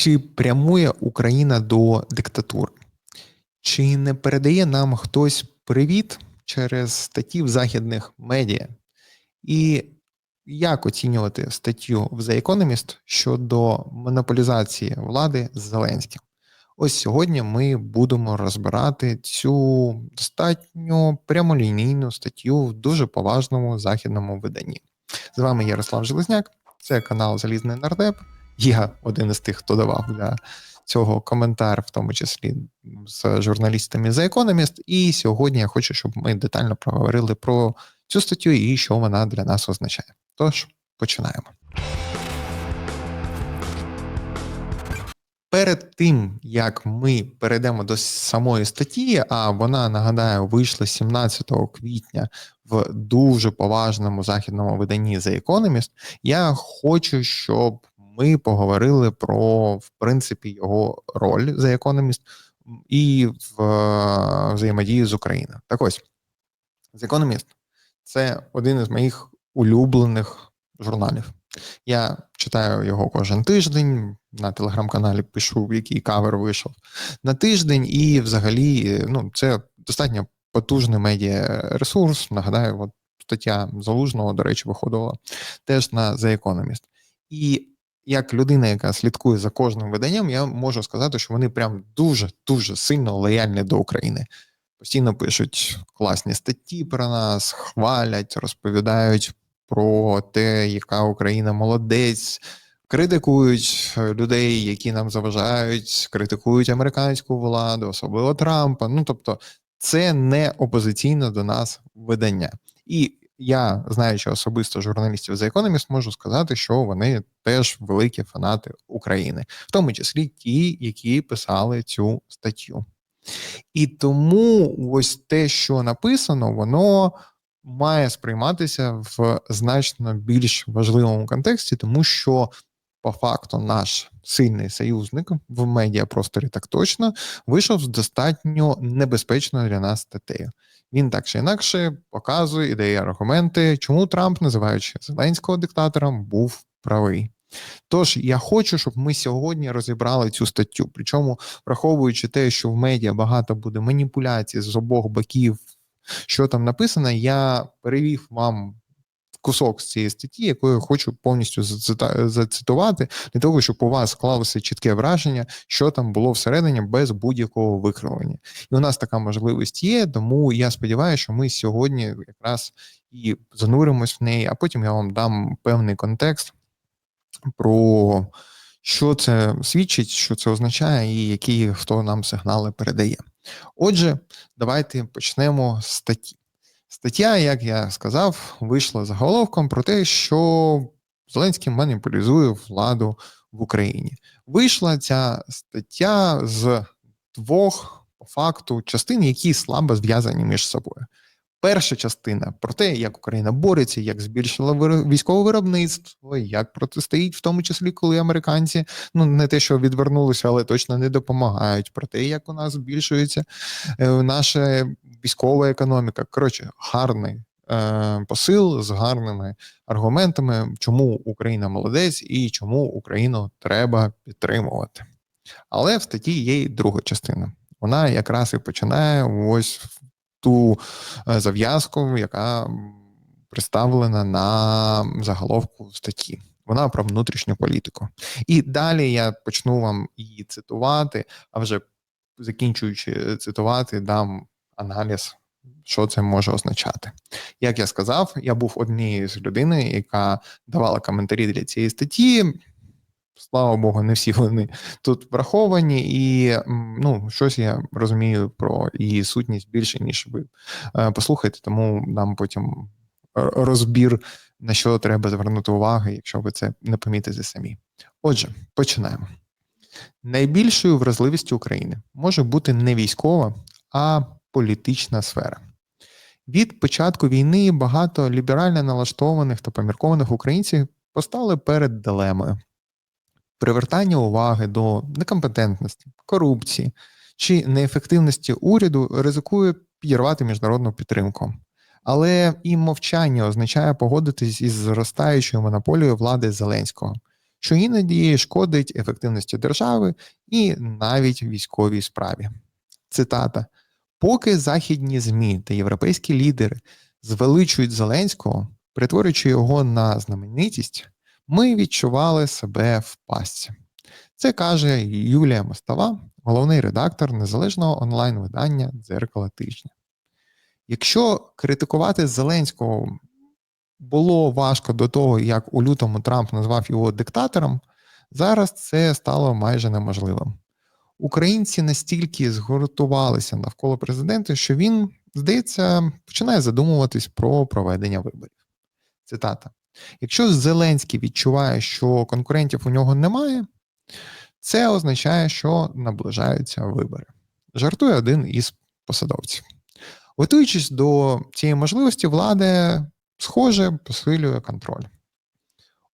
Чи прямує Україна до диктатури? Чи не передає нам хтось привіт через статті в західних медіа? І як оцінювати статтю в The Economist щодо монополізації влади з Зеленським? Ось сьогодні ми будемо розбирати цю достатньо прямолінійну статтю в дуже поважному західному виданні. З вами Ярослав Железняк, це канал Залізний Нардеп. Я один із тих, хто давав для цього коментар, в тому числі з журналістами The Economist. І сьогодні я хочу, щоб ми детально проговорили про цю статтю і що вона для нас означає. Тож починаємо. Перед тим як ми перейдемо до самої статті, а вона нагадаю вийшла 17 квітня в дуже поважному західному виданні The Economist, я хочу, щоб ми поговорили про в принципі його роль The Economist і в взаємодії з Україною. Так ось The Economist – це один із моїх улюблених журналів. Я читаю його кожен тиждень. На телеграм-каналі пишу, який кавер вийшов на тиждень, і взагалі, ну, це достатньо потужний медіа ресурс. Нагадаю, от стаття залужного, до речі, виходила теж на The Economist. І як людина, яка слідкує за кожним виданням, я можу сказати, що вони прям дуже дуже сильно лояльні до України. Постійно пишуть класні статті про нас, хвалять, розповідають про те, яка Україна молодець, критикують людей, які нам заважають, критикують американську владу, особливо Трампа. Ну тобто, це не опозиційне до нас видання. І я, знаючи особисто журналістів The Economist, можу сказати, що вони теж великі фанати України, в тому числі ті, які писали цю статтю. І тому ось те, що написано, воно має сприйматися в значно більш важливому контексті, тому що по факту наш сильний союзник в медіапросторі так точно вийшов з достатньо небезпечною для нас статтею. Він так чи інакше показує і дає аргументи, чому Трамп, називаючи Зеленського диктатором, був правий. Тож я хочу, щоб ми сьогодні розібрали цю статтю. Причому, враховуючи те, що в медіа багато буде маніпуляцій з обох боків, що там написано, я перевів вам кусок з цієї статті, яку я хочу повністю зацитувати, для того, щоб у вас склалося чітке враження, що там було всередині без будь-якого викривлення. І у нас така можливість є, тому я сподіваюся, що ми сьогодні якраз і зануримось в неї, а потім я вам дам певний контекст про. Що це свідчить, що це означає, і які хто нам сигнали передає. Отже, давайте почнемо з статті. Стаття, як я сказав, вийшла заголовком про те, що Зеленський маніпулізує владу в Україні. Вийшла ця стаття з двох по факту частин, які слабо зв'язані між собою. Перша частина про те, як Україна бореться, як збільшила військове виробництво, як протистоїть, в тому числі, коли американці ну не те, що відвернулися, але точно не допомагають. Про те, як у нас збільшується е, наша військова економіка. Коротше, гарний е, посил з гарними аргументами, чому Україна молодець і чому Україну треба підтримувати. Але в статті є й друга частина. Вона якраз і починає ось ту е, зав'язку, яка представлена на заголовку статті. Вона про внутрішню політику. І далі я почну вам її цитувати, а вже закінчуючи цитувати, дам аналіз, що це може означати. Як я сказав, я був однією з людей, яка давала коментарі для цієї статті. Слава Богу, не всі вони тут враховані, і ну, щось я розумію про її сутність більше, ніж ви е, послухаєте, тому дам потім розбір, на що треба звернути увагу, якщо ви це не помітите самі. Отже, починаємо. Найбільшою вразливістю України може бути не військова, а політична сфера. Від початку війни багато ліберально налаштованих та поміркованих українців постали перед дилемою привертання уваги до некомпетентності, корупції чи неефективності уряду ризикує підірвати міжнародну підтримку. Але і мовчання означає погодитись із зростаючою монополією влади Зеленського, що іноді шкодить ефективності держави і навіть військовій справі. Цитата: поки західні ЗМІ та європейські лідери звеличують Зеленського, перетворюючи його на знаменитість, ми відчували себе в пастці. Це каже Юлія Мостова, головний редактор незалежного онлайн-видання Дзеркало тижня. Якщо критикувати Зеленського було важко до того, як у лютому Трамп назвав його диктатором, зараз це стало майже неможливим. Українці настільки згуртувалися навколо президента, що він, здається, починає задумуватись про проведення виборів. Цитата: якщо Зеленський відчуває, що конкурентів у нього немає, це означає, що наближаються вибори. Жартує один із посадовців. Готуючись до цієї можливості, влада, схоже, посилює контроль.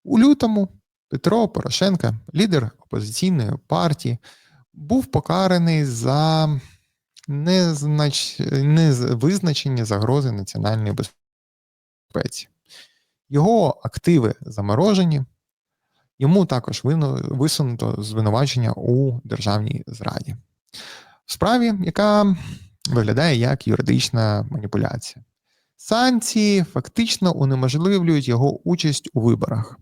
У лютому Петро Порошенко, лідер опозиційної партії, був покараний за незнач... невизначені загрози національної безпеці. Його активи заморожені, йому також висунуто звинувачення у державній зраді. В справі, яка виглядає як юридична маніпуляція. Санкції фактично унеможливлюють його участь у виборах.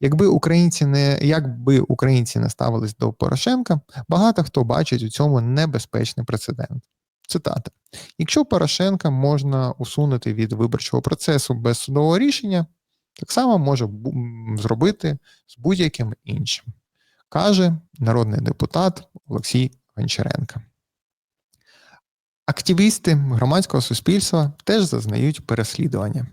Якби українці не якби українці не ставились до Порошенка, багато хто бачить у цьому небезпечний прецедент. Цитата: якщо Порошенка можна усунути від виборчого процесу без судового рішення, так само може зробити з будь-яким іншим, каже народний депутат Олексій Гончаренко. Активісти громадського суспільства теж зазнають переслідування.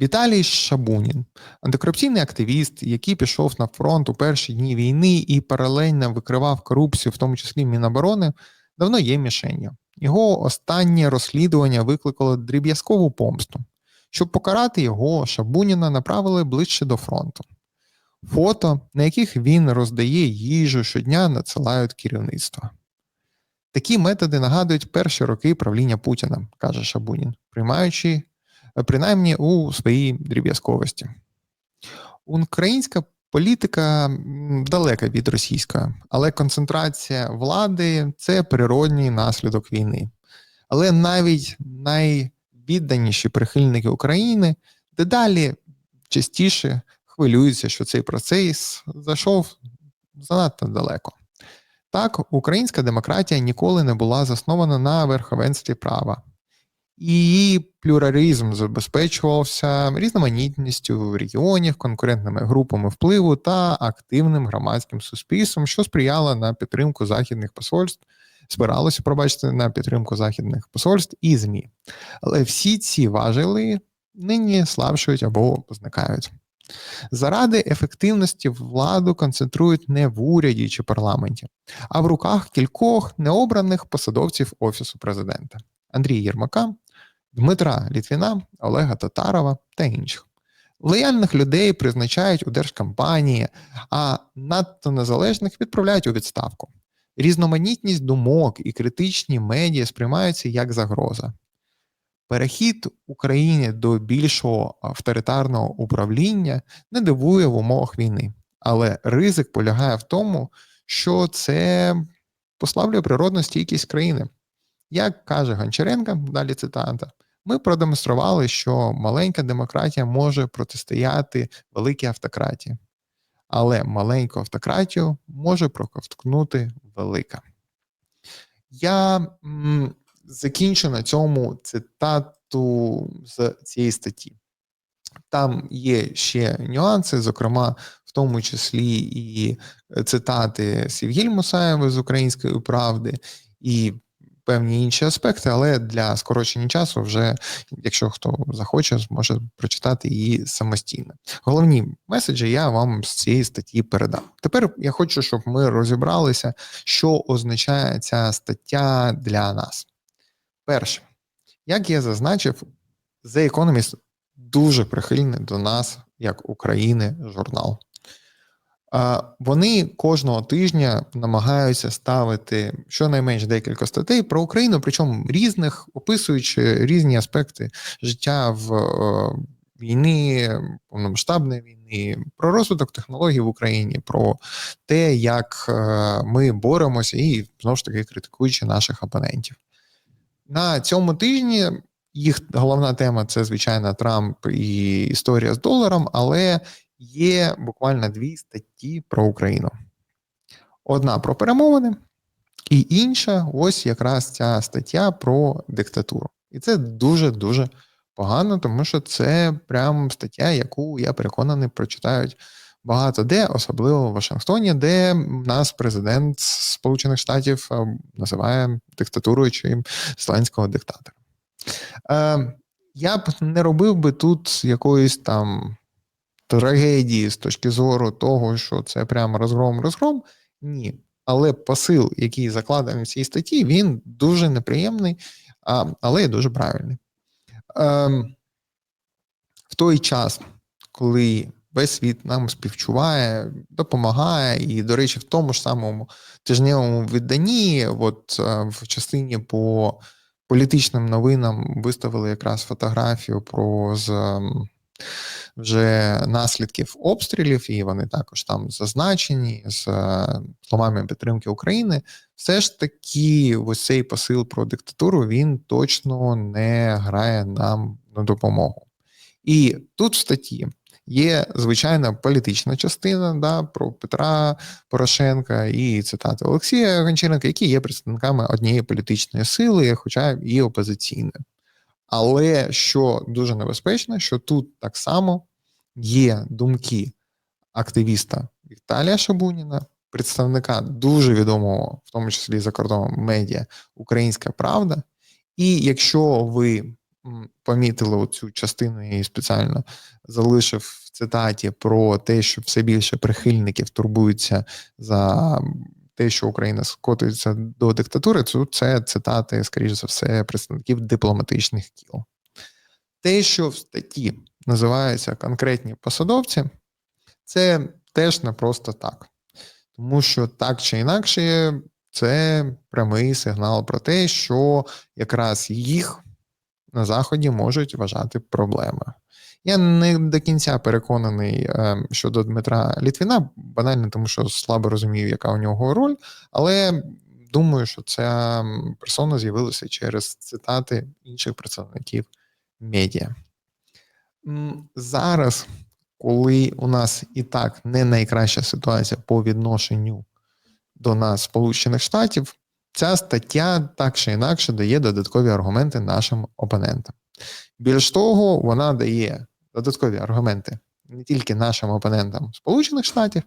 Віталій Шабунін, антикорупційний активіст, який пішов на фронт у перші дні війни і паралельно викривав корупцію, в тому числі Міноборони, давно є мішенню. Його останнє розслідування викликало дріб'язкову помсту. Щоб покарати його, Шабуніна направили ближче до фронту. Фото, на яких він роздає їжу щодня, надсилають керівництво. Такі методи нагадують перші роки правління Путіна, каже Шабунін, приймаючи принаймні у своїй дріб'язковості. Українська політика далека від російської, але концентрація влади це природній наслідок війни. Але навіть найвідданіші прихильники України дедалі частіше хвилюються, що цей процес зайшов занадто далеко. Так, українська демократія ніколи не була заснована на верховенстві права. Її плюралізм забезпечувався різноманітністю регіонів, конкурентними групами впливу та активним громадським суспільством, що сприяло на підтримку західних посольств, спиралося, пробачте, на підтримку західних посольств і ЗМІ. Але всі ці важелі нині слабшують або зникають. Заради ефективності владу концентрують не в уряді чи парламенті, а в руках кількох необраних посадовців Офісу президента Андрія Єрмака, Дмитра Літвіна, Олега Татарова та інших. Лояльних людей призначають у держкампанії, а надто незалежних відправляють у відставку. Різноманітність думок і критичні медіа сприймаються як загроза. Перехід України до більшого авторитарного управління не дивує в умовах війни, але ризик полягає в тому, що це послаблює природну стійкість країни. Як каже Гончаренко, далі цитата, ми продемонстрували, що маленька демократія може протистояти великій автократії, але маленьку автократію може проковткнути велика. Я закінчу на цьому цитату з цієї статті. Там є ще нюанси, зокрема, в тому числі і цитати Сівгіль Мусаєва з Української правди, і певні інші аспекти, але для скорочення часу, вже, якщо хто захоче, зможе прочитати її самостійно. Головні меседжі я вам з цієї статті передам. Тепер я хочу, щоб ми розібралися, що означає ця стаття для нас. Перше, як я зазначив, The Economist дуже прихильний до нас, як України, журнал. Вони кожного тижня намагаються ставити щонайменш декілька статей про Україну, причому різних, описуючи різні аспекти життя в е, війни, повномасштабної війни, про розвиток технологій в Україні, про те, як е, ми боремося, і знову ж таки критикуючи наших опонентів. На цьому тижні їх головна тема це, звичайно, Трамп і історія з доларом, але є буквально дві статті про Україну. Одна про перемовини, і інша ось якраз ця стаття про диктатуру. І це дуже-дуже погано, тому що це прям стаття, яку я переконаний прочитають багато де, особливо в Вашингтоні, де нас президент Сполучених Штатів е, називає диктатурою чи зеленського диктатора. Е, Я б не робив би тут якоїсь там трагедії з точки зору того, що це прямо розгром-розгром. Ні. Але посил, який закладений в цій статті, він дуже неприємний, але і дуже правильний. Ем, в той час, коли весь світ нам співчуває, допомагає, і, до речі, в тому ж самому тижневому виданні, от е, в частині по політичним новинам виставили якраз фотографію про з ем, вже наслідків обстрілів, і вони також там зазначені з е, словами підтримки України. Все ж таки, ось цей посил про диктатуру він точно не грає нам на допомогу. І тут в статті є звичайна політична частина да, про Петра Порошенка і цитати Олексія Гончаренка, які є представниками однієї політичної сили, хоча і опозиційної. Але що дуже небезпечно, що тут так само є думки активіста Віталія Шабуніна, представника дуже відомого, в тому числі за кордоном медіа Українська Правда. І якщо ви помітили оцю частину і спеціально залишив в цитаті про те, що все більше прихильників турбуються за те, що Україна скотується до диктатури, це цитати, скоріш за все, представників дипломатичних кіл. Те, що в статті називаються конкретні посадовці, це теж не просто так. Тому що так чи інакше, це прямий сигнал про те, що якраз їх на Заході можуть вважати проблемою. Я не до кінця переконаний е, щодо Дмитра Літвіна, банально тому, що слабо розумію, яка у нього роль, але думаю, що ця персона з'явилася через цитати інших представників медіа. Зараз, коли у нас і так не найкраща ситуація по відношенню до нас, Сполучених Штатів, ця стаття так чи інакше дає додаткові аргументи нашим опонентам. Більш того, вона дає додаткові аргументи не тільки нашим опонентам Сполучених Штатів,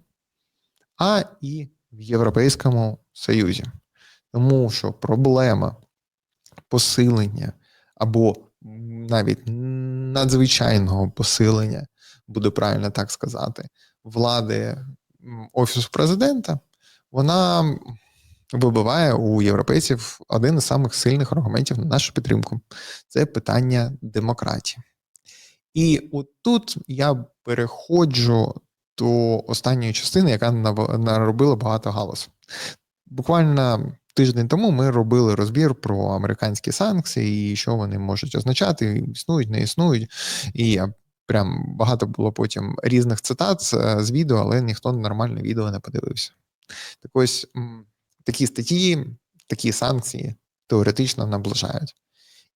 а і в Європейському Союзі. Тому що проблема посилення або навіть надзвичайного посилення, буде правильно так сказати, влади Офісу президента, вона вибиває у європейців один із самих сильних аргументів на нашу підтримку це питання демократії. І от тут я переходжу до останньої частини, яка наробила багато галасу. Буквально тиждень тому ми робили розбір про американські санкції і що вони можуть означати, існують, не існують. І прям багато було потім різних цитат з відео, але ніхто нормальне відео не подивився. Так ось такі статті, такі санкції теоретично наближають.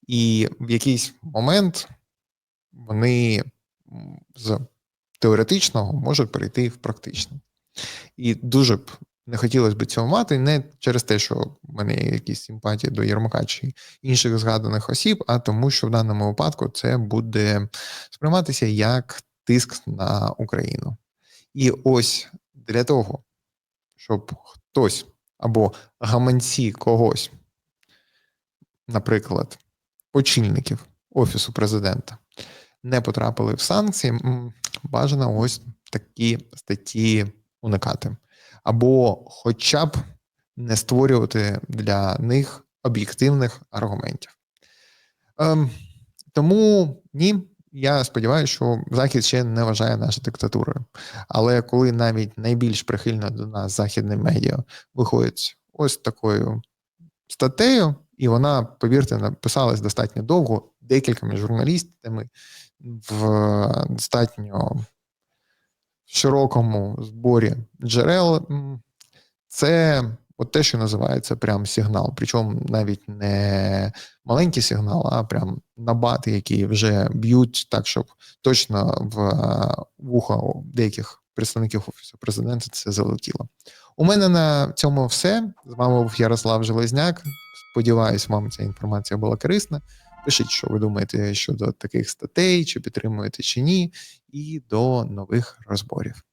І в якийсь момент вони з теоретичного можуть перейти в практичне. І дуже б не хотілося б цього мати, не через те, що в мене є якісь симпатії до Єрмака чи інших згаданих осіб, а тому, що в даному випадку це буде сприйматися як тиск на Україну. І ось для того, щоб хтось або гаманці когось, наприклад, очільників Офісу президента, не потрапили в санкції, бажано ось такі статті уникати. Або хоча б не створювати для них об'єктивних аргументів. Ем, Тому ні, я сподіваюся, що Захід ще не вважає нашу диктатурою. Але коли навіть найбільш прихильно до нас західне медіа виходить ось такою статтею, і вона, повірте, написалась достатньо довго, декількома журналістами в достатньо широкому зборі джерел. Це от те, що називається прям сигнал. Причому навіть не маленький сигнал, а прям набати, які вже б'ють так, щоб точно в е, вуха у деяких представників офісу президента це залетіло. У мене на цьому все. З вами був Ярослав Железняк. Сподіваюсь, вам ця інформація була корисна. Пишіть, що ви думаєте щодо таких статей, чи підтримуєте, чи ні, і до нових розборів.